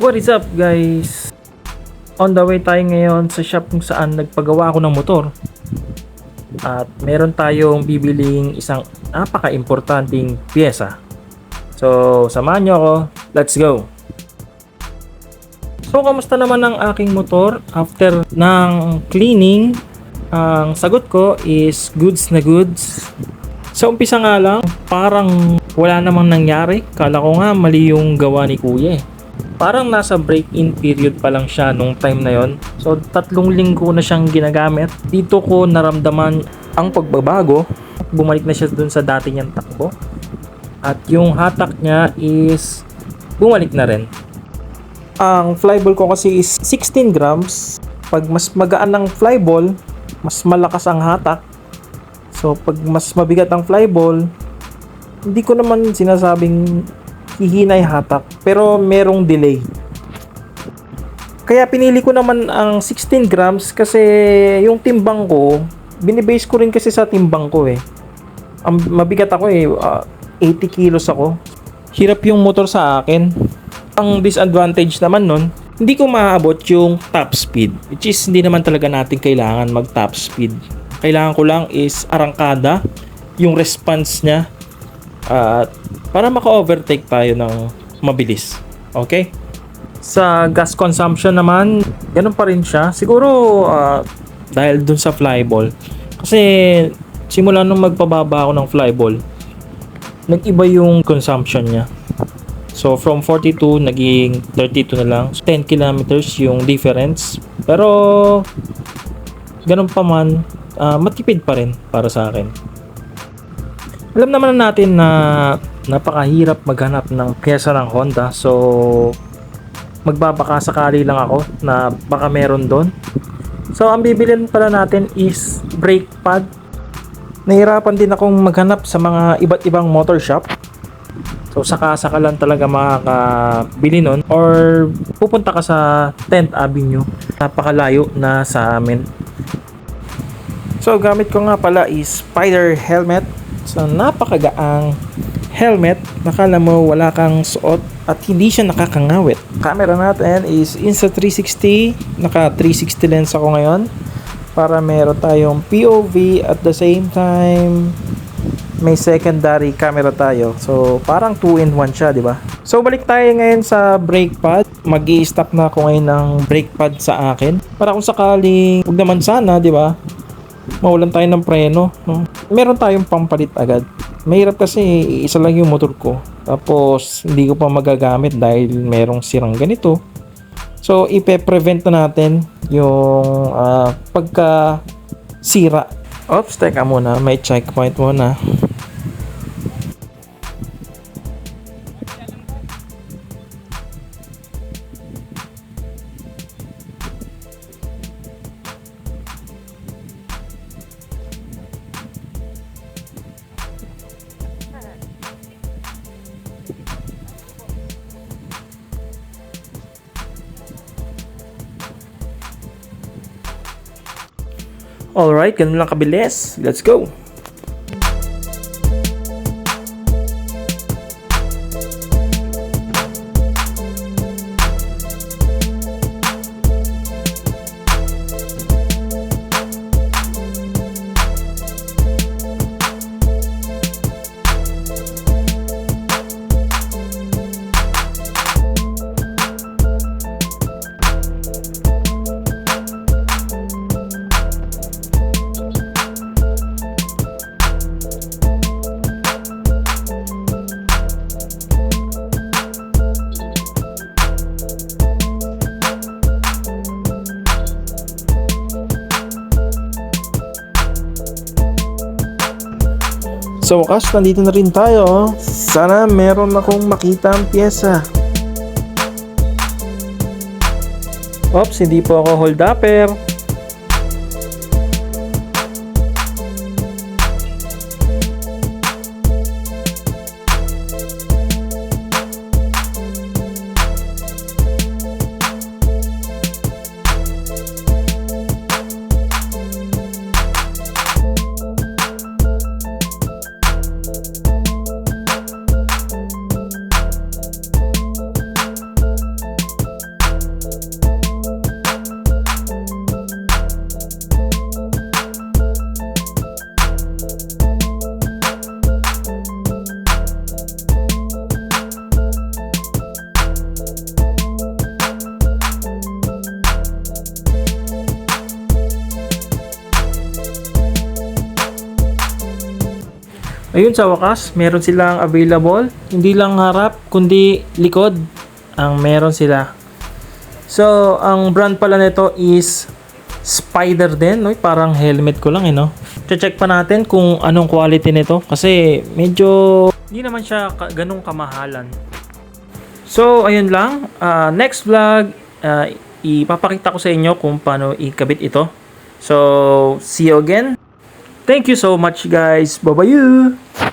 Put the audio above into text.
What is up guys? On the way tayo ngayon sa shop kung saan nagpagawa ako ng motor. At meron tayong bibiling isang napaka-importanting pyesa. So, samahan nyo ako. Let's go! So, kamusta naman ang aking motor? After ng cleaning, ang sagot ko is goods na goods. Sa umpisa nga lang, parang wala namang nangyari. Kala ko nga mali yung gawa ni kuya eh. Parang nasa break-in period pa lang siya nung time na yon. So tatlong linggo na siyang ginagamit. Dito ko naramdaman ang pagbabago. Bumalik na siya dun sa dati niyang takbo. At yung hatak niya is bumalik na rin. Ang flyball ko kasi is 16 grams. Pag mas magaan ang flyball, mas malakas ang hatak. So pag mas mabigat ang flyball, hindi ko naman sinasabing hihinay hatak pero merong delay. Kaya pinili ko naman ang 16 grams kasi yung timbang ko, binibase ko rin kasi sa timbang ko eh. Ang mabigat ako eh, ah, 80 kilos ako. Hirap yung motor sa akin. Ang disadvantage naman nun, hindi ko maaabot yung top speed. Which is hindi naman talaga natin kailangan mag top speed. Kailangan ko lang is arangkada, yung response niya, at para maka-overtake tayo ng mabilis. Okay? Sa gas consumption naman, ganun pa rin siya. Siguro ah, dahil dun sa flyball. Kasi simula nung magpababa ako ng flyball, nag-iba yung consumption niya. So from 42 naging 32 na lang. 10 kilometers yung difference. Pero ganun pa man, ah, matipid pa rin para sa akin. Alam naman natin na napakahirap maghanap ng pyesa ng Honda. So, magbabaka sakali lang ako na baka meron doon. So, ang bibilin pala natin is brake pad. Nahirapan din akong maghanap sa mga iba't ibang motor shop. So, saka-saka lang talaga makakabili nun. Or pupunta ka sa 10th Avenue. Napakalayo na sa amin. So, gamit ko nga pala is Spider helmet. So, napakagaang helmet. Nakala mo wala kang suot at hindi siya nakakangawit. Camera natin is Insta360. Naka 360 lens ako ngayon. Para meron tayong POV at the same time may secondary camera tayo. So, parang 2 in 1 siya, di ba? So, balik tayo ngayon sa brake pad. mag stop na ako ngayon ng brake pad sa akin. Para kung sakaling, huwag naman sana, di ba? mawalan tayo ng preno. No? Meron tayong pampalit agad. Mahirap kasi isa lang yung motor ko. Tapos hindi ko pa magagamit dahil merong sirang ganito. So ipe-prevent na natin yung ah, pagka sira. Oops, teka muna. May checkpoint muna. Alright, ganun lang kabilis. Let's go! So wakas, nandito na rin tayo. Sana meron akong makita ang pyesa. Oops, hindi po ako hold upper. Ayun sa wakas, meron silang available. Hindi lang harap, kundi likod ang meron sila. So, ang brand pala nito is Spider din, no? Parang helmet ko lang eh, no? Check pa natin kung anong quality nito kasi medyo hindi naman siya ka- ganong kamahalan. So, ayun lang. Ah, next vlog, ah, ipapakita ko sa inyo kung paano ikabit ito. So, see you again. Thank you so much guys. Bye-bye.